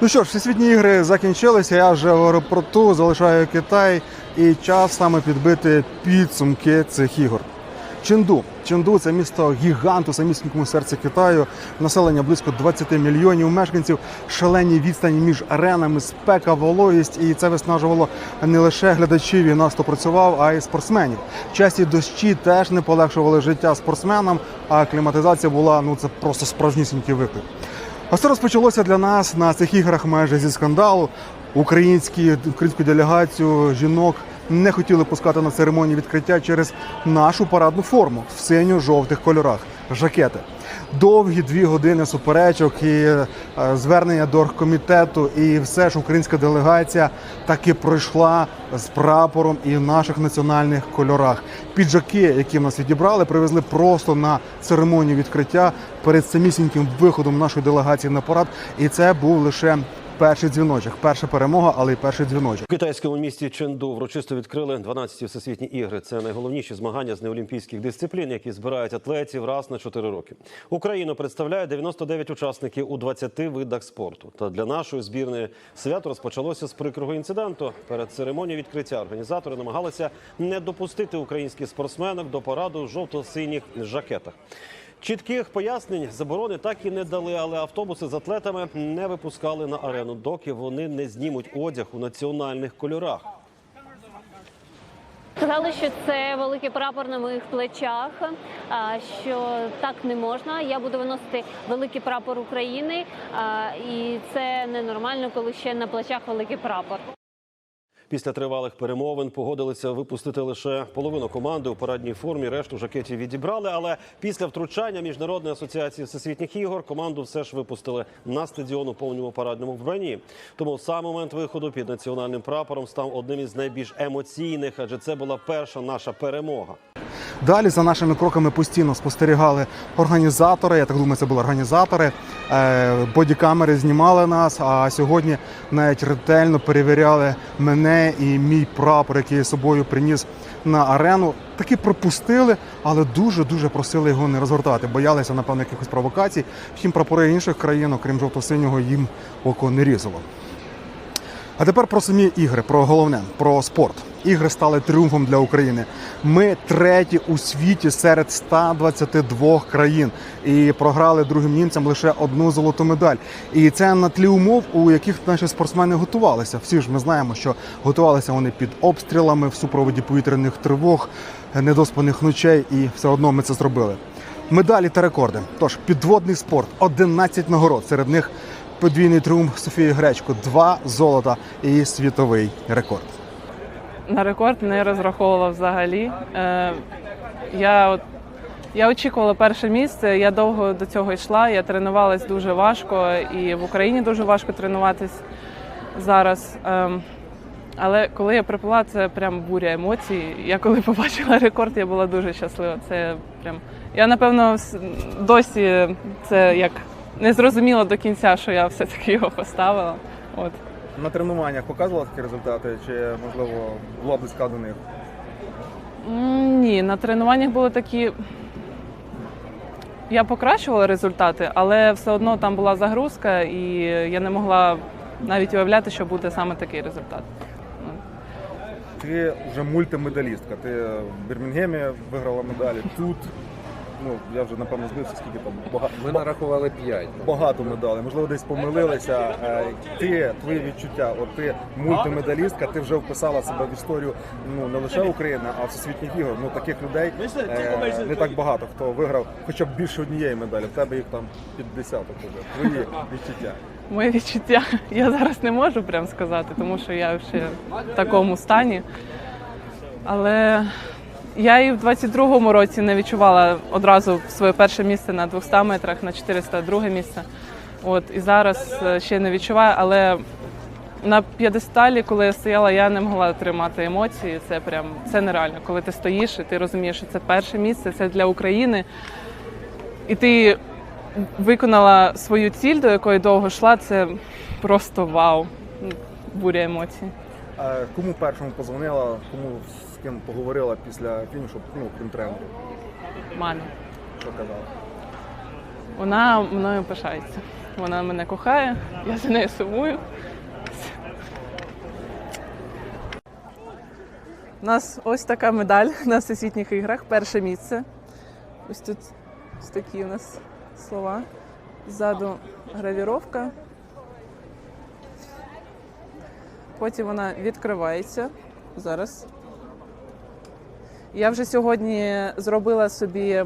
Ну що ж, всесвітні ігри закінчилися. Я вже в аеропорту залишаю Китай і час саме підбити підсумки цих ігор. Ченду. Ченду це місто гігант у самісінькому серці Китаю. Населення близько 20 мільйонів мешканців, шалені відстані між аренами, спека, вологість, і це виснажувало не лише глядачів і нас, хто працював, а й спортсменів. Часті дощі теж не полегшували життя спортсменам, а кліматизація була ну це просто справжнісінький виклик. А все розпочалося для нас на цих іграх майже зі скандалу. Українські українську делегацію жінок не хотіли пускати на церемонію відкриття через нашу парадну форму в синьо-жовтих кольорах жакети. Довгі дві години суперечок і е, звернення до оргкомітету, і все ж українська делегація таки пройшла з прапором і в наших національних кольорах. Піджаки, які в нас відібрали, привезли просто на церемонію відкриття перед самісіньким виходом нашої делегації на парад. І це був лише перший дзвіночок, перша перемога, але й перший дзвіночок. У китайському місті Ченду врочисто відкрили 12-ті всесвітні ігри. Це найголовніші змагання з неолімпійських дисциплін, які збирають атлетів раз на 4 роки. Україну представляє 99 учасників у 20 видах спорту. Та для нашої збірної свято розпочалося з прикрого інциденту. Перед церемонією відкриття організатори намагалися не допустити українських спортсменок до параду в жовто-синіх жакетах. Чітких пояснень заборони так і не дали, але автобуси з атлетами не випускали на арену, доки вони не знімуть одяг у національних кольорах. Сказали, що це великий прапор на моїх плечах, що так не можна. Я буду виносити великий прапор України, і це ненормально, коли ще на плечах великий прапор. Після тривалих перемовин погодилися випустити лише половину команди у парадній формі. Решту жакетів відібрали. Але після втручання міжнародної асоціації всесвітніх ігор команду все ж випустили на стадіон у повному парадному вбранні. Тому сам момент виходу під національним прапором став одним із найбільш емоційних, адже це була перша наша перемога. Далі за нашими кроками постійно спостерігали організатори. Я так думаю, це були організатори. Е, Бодікамери знімали нас. А сьогодні навіть ретельно перевіряли мене і мій прапор, який я собою приніс на арену. Таки пропустили, але дуже дуже просили його не розгортати. Боялися, напевно, якихось провокацій. Втім, прапори інших країн, окрім жовто-синього, їм око не різало. А тепер про самі ігри, про головне, про спорт. Ігри стали тріумфом для України. Ми треті у світі серед 122 країн і програли другим німцям лише одну золоту медаль. І це на тлі умов, у яких наші спортсмени готувалися. Всі ж ми знаємо, що готувалися вони під обстрілами в супроводі повітряних тривог, недоспаних ночей, і все одно ми це зробили. Медалі та рекорди. Тож підводний спорт, 11 нагород. Серед них подвійний тріумф Софії Гречко, два золота і світовий рекорд. На рекорд не розраховувала взагалі. Е, я, от- я очікувала перше місце. Я довго до цього йшла. Я тренувалась дуже важко, і в Україні дуже важко тренуватись зараз. Ем, але коли я приплила, це прям буря емоцій. Я коли побачила рекорд, я була дуже щаслива. Це прям я напевно досі це як не зрозуміла до кінця, що я все-таки його поставила. От. На тренуваннях показувала такі результати, чи можливо була близька до них? М, Ні, на тренуваннях були такі. Я покращувала результати, але все одно там була загрузка, і я не могла навіть уявляти, що буде саме такий результат. Ти вже мультимедалістка. Ти в Бірмінгемі виграла медалі. Тут ну я вже напевно збився, скільки там багато. Ми нарахували 5. Багато медалей, можливо, десь помилилися. Е, Ти твої відчуття, от ти мультимедалістка, ти вже вписала себе в історію ну не лише України, а всесвітніх ігор. Ну таких людей е, не так багато, хто виграв хоча б більше однієї медалі. В тебе їх там під десяток уже. Твої відчуття. Моє відчуття я зараз не можу прям сказати, тому що я ще в такому стані. Але я і в 22-му році не відчувала одразу своє перше місце на 200 метрах, на 402 місце. От і зараз е, ще не відчуваю, але на п'єдесталі, коли я стояла, я не могла тримати емоції. Це прям це нереально. Коли ти стоїш і ти розумієш, що це перше місце, це для України. І ти виконала свою ціль, до якої довго йшла, це просто вау. Буря емоцій. Кому першому позвонила, кому з ким поговорила після фінішу, ну крім тренеру, Мамі. що казала? Вона мною пишається. Вона мене кохає, я за нею сумую. У нас ось така медаль на всесвітніх іграх. Перше місце. Ось тут ось такі у нас слова. Ззаду гравіровка. Потім вона відкривається. Зараз. Я вже сьогодні зробила собі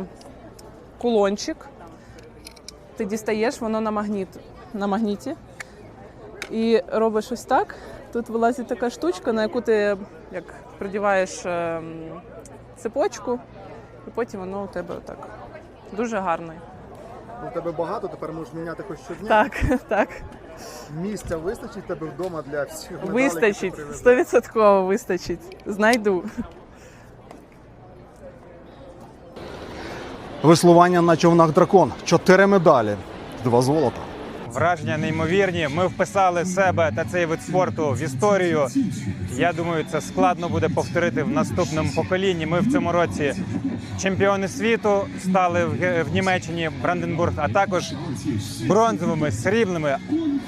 кулончик. Ти дістаєш, воно на, магніт, на магніті. І робиш ось так. Тут вилазить така штучка, на яку ти як придіваєш ем, цепочку, і потім воно у тебе отак. Дуже гарний. У тебе багато, тепер можеш міняти хоч щодня. Так, так. Місця вистачить тебе вдома для всіх Вистачить. Стовідсотково вистачить. Знайду. Веслування на човнах дракон. Чотири медалі, два золота. Враження неймовірні. Ми вписали себе та цей вид спорту в історію. Я думаю, це складно буде повторити в наступному поколінні. Ми в цьому році чемпіони світу стали в, Німеччині, Бранденбург, а також бронзовими, срібними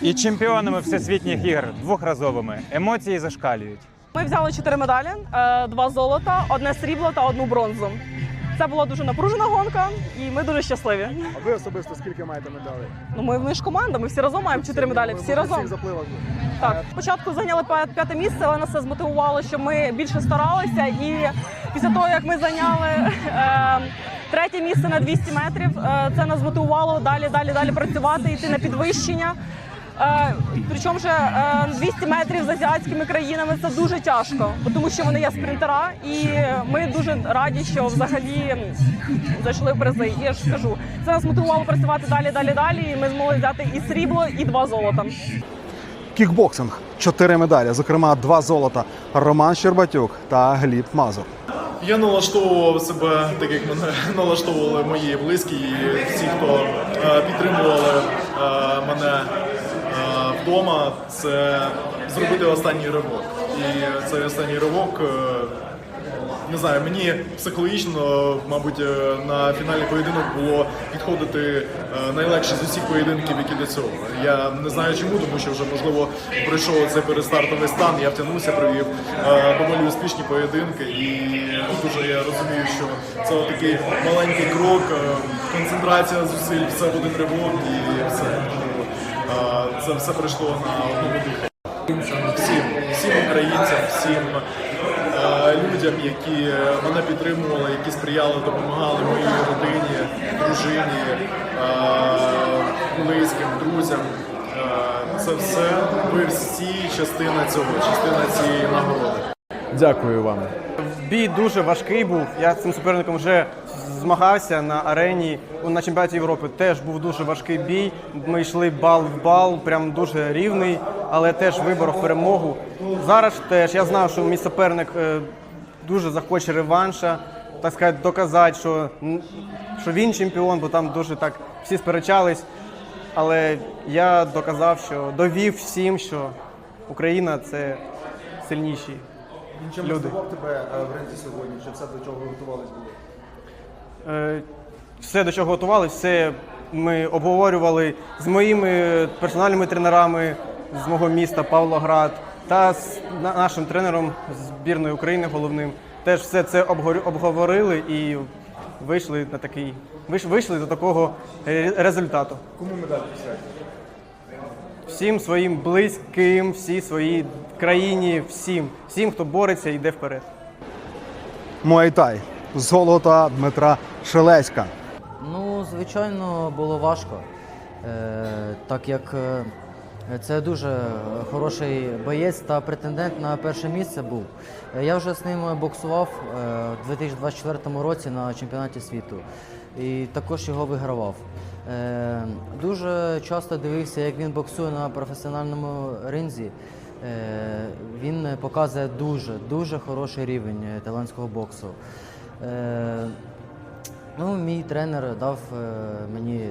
і чемпіонами всесвітніх ігор двохразовими. Емоції зашкалюють. Ми взяли чотири медалі: е, два золота, одне срібло та одну бронзу. Це була дуже напружена гонка, і ми дуже щасливі. А ви особисто скільки маєте медалей? Ну ми, ми ж команда, ми всі разом маємо чотири медалі. Всі разом. запливах. Так, спочатку зайняли п'яте місце, але нас це змотивувало, що ми більше старалися. І після того, як ми зайняли е, третє місце на 200 метрів, е, це нас змотивувало далі, далі, далі працювати, йти на підвищення. Е, причому же е, 200 метрів з азіатськими країнами це дуже тяжко, тому що вони є спринтера, і ми дуже раді, що взагалі зайшли в призи. І я ж кажу, це нас мотивувало працювати далі, далі, далі. І ми змогли взяти і срібло, і два золота. Кікбоксинг. Чотири медалі, зокрема, два золота. Роман Щербатюк та Гліб Мазур. Я налаштовував себе так, як мене налаштовували мої близькі і всі, хто е, підтримували е, мене е, вдома. Це зробити останній ривок. І цей останній ривок. е, не знаю, мені психологічно, мабуть, е, на фінальний поєдинок було підходити е, найлегше з усіх поєдинків, які до цього. Я не знаю чому, тому що вже можливо пройшов цей перестартовий стан. Я втягнувся, провів доволі успішні поєдинки, і тут уже я розумію, що це такий маленький крок, концентрація зусиль, все в один ривок і все. Це все прийшло на одному диханні. Всім, всім українцям, всім е, людям, які мене підтримували, які сприяли, допомагали моїй родині, дружині, е, близьким, друзям. Е, це все. Ви всі частина цього, частина цієї нагороди. Дякую вам. Бій дуже важкий був. Я з цим суперником вже змагався на арені на чемпіонаті Європи. Теж був дуже важкий бій. Ми йшли бал в бал, прям дуже рівний, але теж виборов перемогу. Зараз теж я знав, що мій суперник е, дуже захоче реванша, так сказати, доказати, що, що він чемпіон, бо там дуже так всі сперечались. Але я доказав, що довів всім, що Україна це сильніші Чим Люди. тебе в ринці сьогодні? Чи все до чого готувались були? Е, Все, до чого готували, все ми обговорювали з моїми персональними тренерами з мого міста Павлоград та з нашим тренером збірної України головним. Теж все це обговорили і вийшли на такий вийшли до такого е, результату. Кому медаль присвячена? Всім своїм близьким, всій своїй країні, всім, всім, хто бореться, йде вперед. Муайтай. Золота Дмитра Шелеська. Ну, звичайно, було важко, е, так як е, це дуже хороший боєць та претендент на перше місце був. Я вже з ним боксував е, у 2024 році на чемпіонаті світу і також його вигравав. Е, Дуже часто дивився, як він боксує на професіональному ринзі. Е, Він показує дуже, дуже хороший рівень е, боксу. Ну, мій тренер дав мені,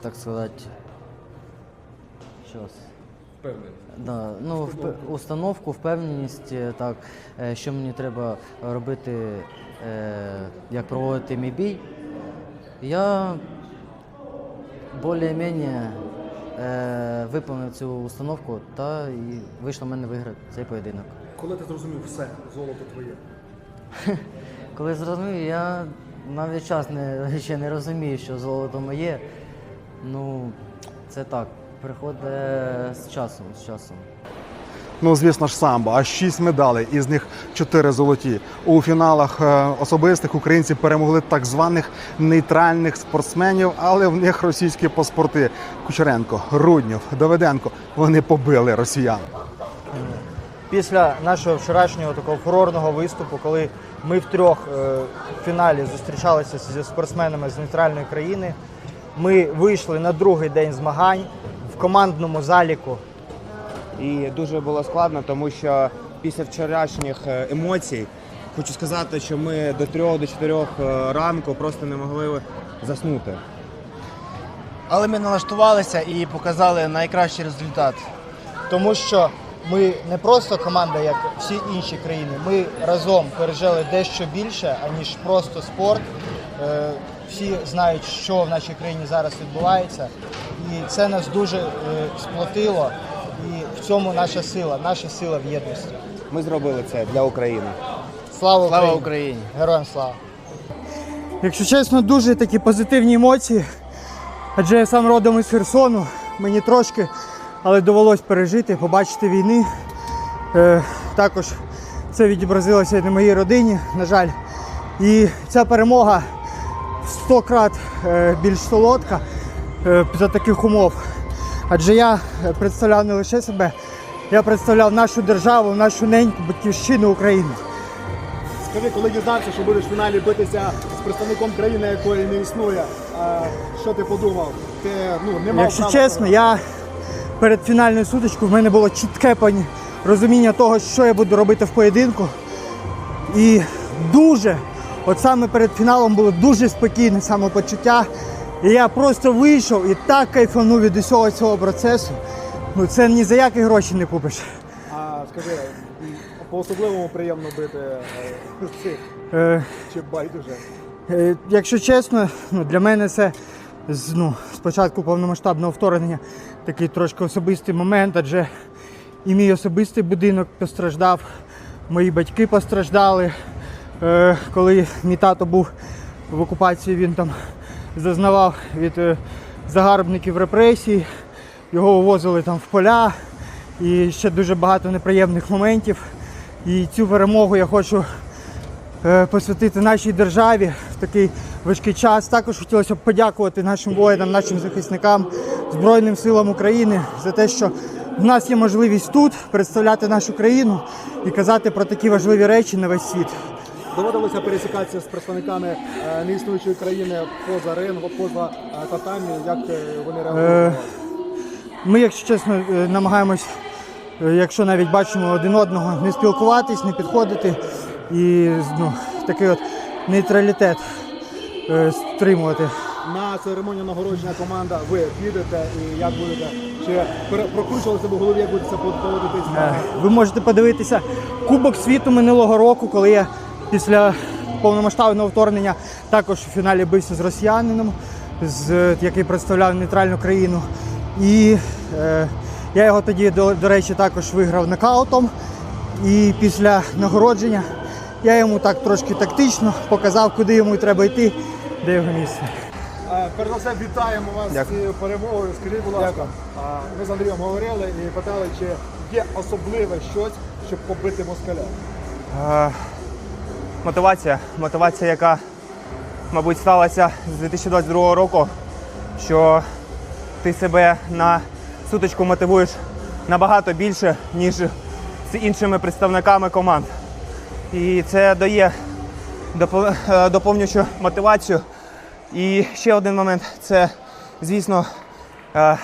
так сказати, щось. Да, ну, впе- установку, впевненість, е, так, е, що мені треба робити, е, як проводити мій бій. Я більш-менш е, виконав цю установку та і вийшло в мене виграти цей поєдинок. Коли ти зрозумів все, золото твоє? Коли зрозумів, я навіть час не, ще не розумію, що золото моє. Ну, це так, приходить з часом, з часом. Ну, звісно ж, самбо, аж шість медалей, із них чотири золоті. У фіналах е, особистих українці перемогли так званих нейтральних спортсменів, але в них російські паспорти. Кучеренко, Руднєв, Давиденко. Вони побили росіян. після нашого вчорашнього такого фурорного виступу, коли ми е, в фіналі зустрічалися зі спортсменами з нейтральної країни, ми вийшли на другий день змагань в командному заліку. І дуже було складно, тому що після вчорашніх е, емоцій хочу сказати, що ми до трьох до чотирьох е, ранку просто не могли заснути. Але ми налаштувалися і показали найкращий результат. Тому що ми не просто команда, як всі інші країни. Ми разом пережили дещо більше, аніж просто спорт. Всі знають, що в нашій країні зараз відбувається. І це нас дуже е, сплотило. І в цьому наша сила, наша сила в єдності. Ми зробили це для України. Слава Україні! Слава Україні! Героям слава! Якщо чесно, дуже такі позитивні емоції. Адже я сам родом із Херсону, мені трошки, але довелось пережити, побачити війни. Е, також це відобразилося і на моїй родині, на жаль. І ця перемога 100 крат е, більш солодка е, за таких умов. Адже я е, представляв не лише себе, я представляв нашу державу, нашу неньку, батьківщину України. Скажи, коли дізнався, що будеш в фіналі битися з представником країни, якої не існує, що ти подумав? Ти ну не мав Якщо права чесно, я перед фінальною сутичкою в мене було чітке розуміння того, що я буду робити в поєдинку. І дуже, от саме перед фіналом було дуже спокійне самопочуття. І я просто вийшов і так кайфанув від усього цього процесу. Ну це ні за які гроші не купиш. А скажи, по особливому приємно бити цих Е, чи байдуже? Е, Якщо чесно, ну, для мене це з ну, спочатку повномасштабного вторгнення такий трошки особистий момент, адже і мій особистий будинок постраждав, мої батьки постраждали. Е, коли мій тато був в окупації, він там зазнавав від е, загарбників репресій, його вивозили там в поля і ще дуже багато неприємних моментів. І цю перемогу я хочу е, посвятити нашій державі в такий важкий час. Також хотілося б подякувати нашим воїнам, нашим захисникам, Збройним силам України за те, що в нас є можливість тут представляти нашу країну і казати про такі важливі речі на весь світ. Доводилося пересікатися з представниками е, неіснуючої країни поза рингу, поза е, татамі, як е, вони реагують? Ми, якщо чесно, е, намагаємось, е, якщо навіть бачимо один одного, не спілкуватись, не підходити і ну, такий от нейтралітет е, стримувати. На церемонію нагородження команда ви підете і як будете? Чи прокручувалося в голові, як будете поводитись Е, Ви можете подивитися Кубок світу минулого року, коли я після повномасштабного вторгнення також у фіналі бився з росіянином, з, е, який представляв нейтральну країну. І е, я його тоді, до, до речі, також виграв нокаутом. І після нагородження я йому так трошки тактично показав, куди йому треба йти, де його місце. Е, Перш за все, вітаємо вас з цією перемогою. Скажіть, будь ласка, ми з Андрієм говорили і питали, чи є особливе щось, щоб побити москаля. Мотивація. Мотивація, яка, мабуть, сталася з 2022 року, що ти себе на сутичку мотивуєш набагато більше, ніж з іншими представниками команд. І це дає е, доповнюючу мотивацію. І ще один момент це, звісно, е,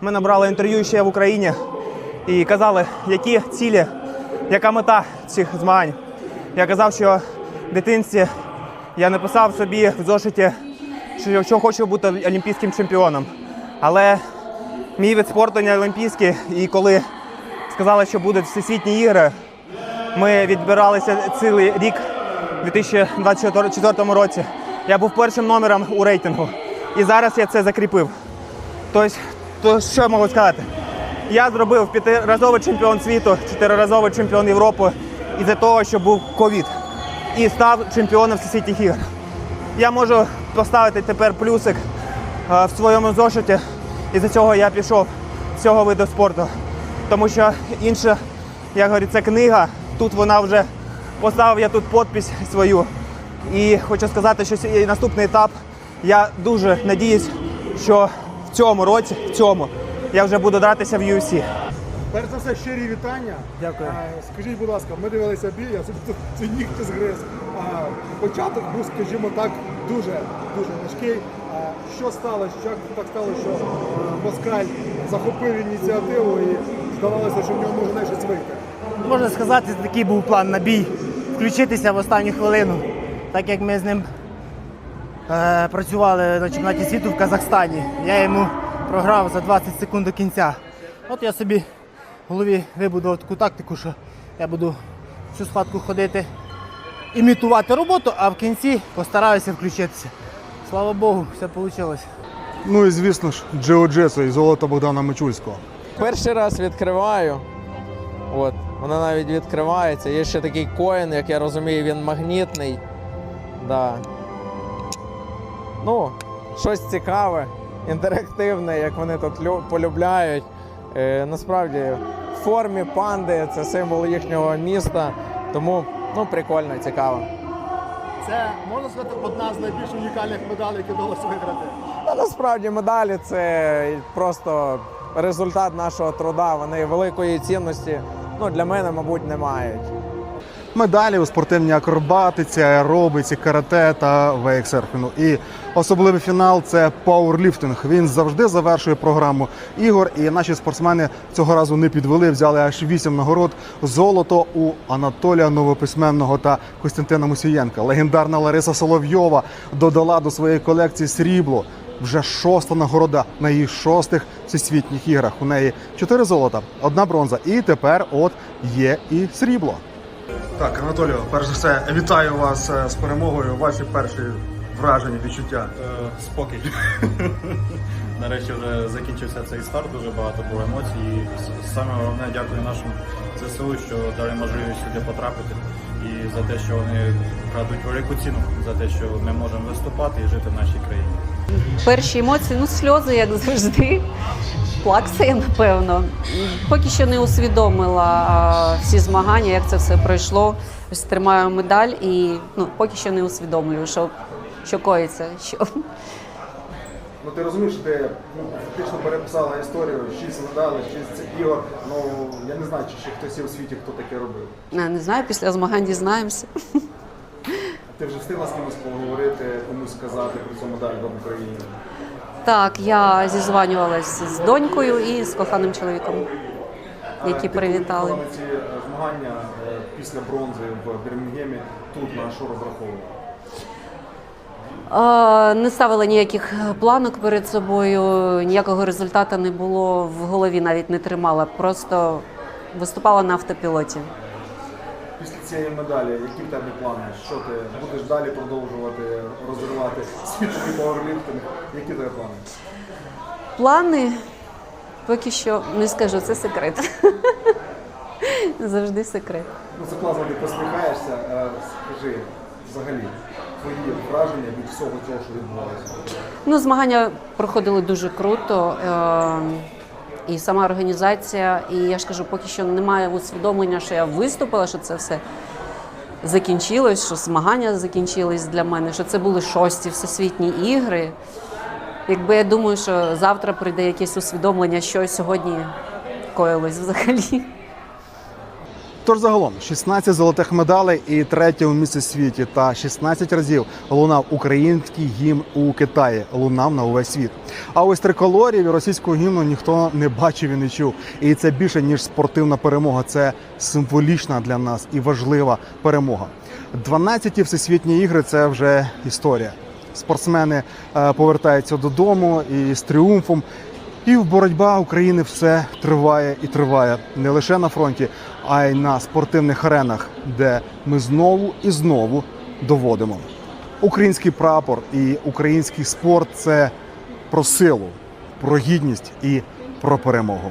ми набрали інтерв'ю ще в Україні і казали, які цілі, яка мета цих змагань. Я казав, що в дитинстві я написав собі в зошиті, що, що хочу бути олімпійським чемпіоном. Але мій вид спорту не олімпійський, і коли сказали, що будуть всесвітні ігри, ми відбиралися цілий рік у 2024 році. Я був першим номером у рейтингу. І зараз я це закріпив. Тобто, то що я можу сказати? Я зробив п'ятиразовий чемпіон світу, чотириразовий чемпіон Європи із-за того, що був ковід. І став чемпіоном всесвітніх ігор. Я можу поставити тепер плюсик е, в своєму зошиті. І за цього я пішов з цього виду спорту. Тому що інша, як говорю, це книга. Тут вона вже поставив я тут підпись свою. І хочу сказати, що наступний етап. Я дуже надіюсь, що в цьому році, в цьому, я вже буду дратися в UFC. Перш за все, щирі вітання. Дякую. А, Скажіть, будь ласка, ми дивилися бій, я собі тут ці нігті згриз. А, Початок був, скажімо так, дуже дуже важкий. А, Що сталося? Як так сталося, що Москаль захопив ініціативу і здавалося, що в нього може щось вийти? Можна сказати, такий був план на бій. Включитися в останню хвилину, так як ми з ним е, працювали на чемпіонаті світу в Казахстані. Я йому програв за 20 секунд до кінця. От я собі в голові вибудував таку тактику, що я буду всю схватку ходити, імітувати роботу, а в кінці постараюся включитися. Слава Богу, все вийшло. Ну і звісно ж, джиу-джитсу і золото Богдана Мичульського. Перший раз відкриваю. От, вона навіть відкривається. Є ще такий коін, як я розумію, він магнітний. Да. Ну, щось цікаве, інтерактивне, як вони тут полюбляють. Е, насправді, в формі панди це символ їхнього міста. Тому ну, прикольно, цікаво. Це можна сказати одна з найбільш унікальних медалей, які вдалося виграти. Та насправді медалі це просто результат нашого труда. Вони великої цінності ну, для мене, мабуть, не мають. Медалі у спортивній акробатиці, аеробиці, карате та вейксерфінгу. І особливий фінал це пауерліфтинг. Він завжди завершує програму ігор. І наші спортсмени цього разу не підвели, взяли аж вісім нагород. Золото у Анатолія Новописьменного та Костянтина Мусієнка. Легендарна Лариса Соловйова додала до своєї колекції срібло. Вже шоста нагорода на її шостих всесвітніх іграх. У неї чотири золота, одна бронза. І тепер от є і срібло. Так, Анатолію, перш за все, вітаю вас е, з перемогою. Ваші перші враження, відчуття. Е, спокій. Нарешті вже закінчився цей старт, дуже багато було емоцій. І саме головне дякую нашим ЗСУ, що дали можливість сюди потрапити. І за те, що вони крадуть велику ціну, за те, що ми можемо виступати і жити в нашій країні. Перші емоції, ну сльози, як завжди. Плакса, напевно. Поки що не усвідомила всі змагання, як це все пройшло. Ось тримаю медаль і ну, поки що не усвідомлюю, що, що коїться. Що... Ну ти розумієш, що ти ну, фактично переписала історію, шість медалей, шість ігор. Ну я не знаю, чи ще хтось є у світі, хто таке робив. Не, не знаю, після змагань дізнаємося. Ти вже встигла з кимось поговорити, комусь сказати про цю медаль в Україні. Так, я зізванювалася з донькою і з коханим чоловіком, які Ти привітали. на ці е, змагання е, після бронзи в Бірмінгемі тут на що розраховувала? Е, Не ставила ніяких планок перед собою, ніякого результату не було в голові, навіть не тримала. Просто виступала на автопілоті. Цієї медалі, які в тебе плани? Що ти будеш далі продовжувати розривати світовий пауерліфтинг? Які тебе плани? Плани поки що не скажу, це секрет. Завжди секрет. Ну це класно, ти посміхаєшся. Е, Скажи взагалі твої враження від всього цього, що відбувалося. Ну, змагання проходили дуже круто. Е- і сама організація, і я ж кажу, поки що немає усвідомлення, що я виступила, що це все закінчилось, що змагання закінчились для мене, що це були шості всесвітні ігри. Якби я думаю, що завтра прийде якесь усвідомлення, що сьогодні коїлось взагалі. Тож загалом 16 золотих медалей і третє у місці світі та 16 разів лунав український гімн у Китаї. Лунав на увесь світ. А ось триколорів і російського гімну ніхто не бачив і не чув. І це більше ніж спортивна перемога. Це символічна для нас і важлива перемога. 12 всесвітні ігри це вже історія. Спортсмени е, повертаються додому і з тріумфом. І в боротьба України все триває і триває не лише на фронті, а й на спортивних аренах, де ми знову і знову доводимо. Український прапор і український спорт це про силу, про гідність і про перемогу.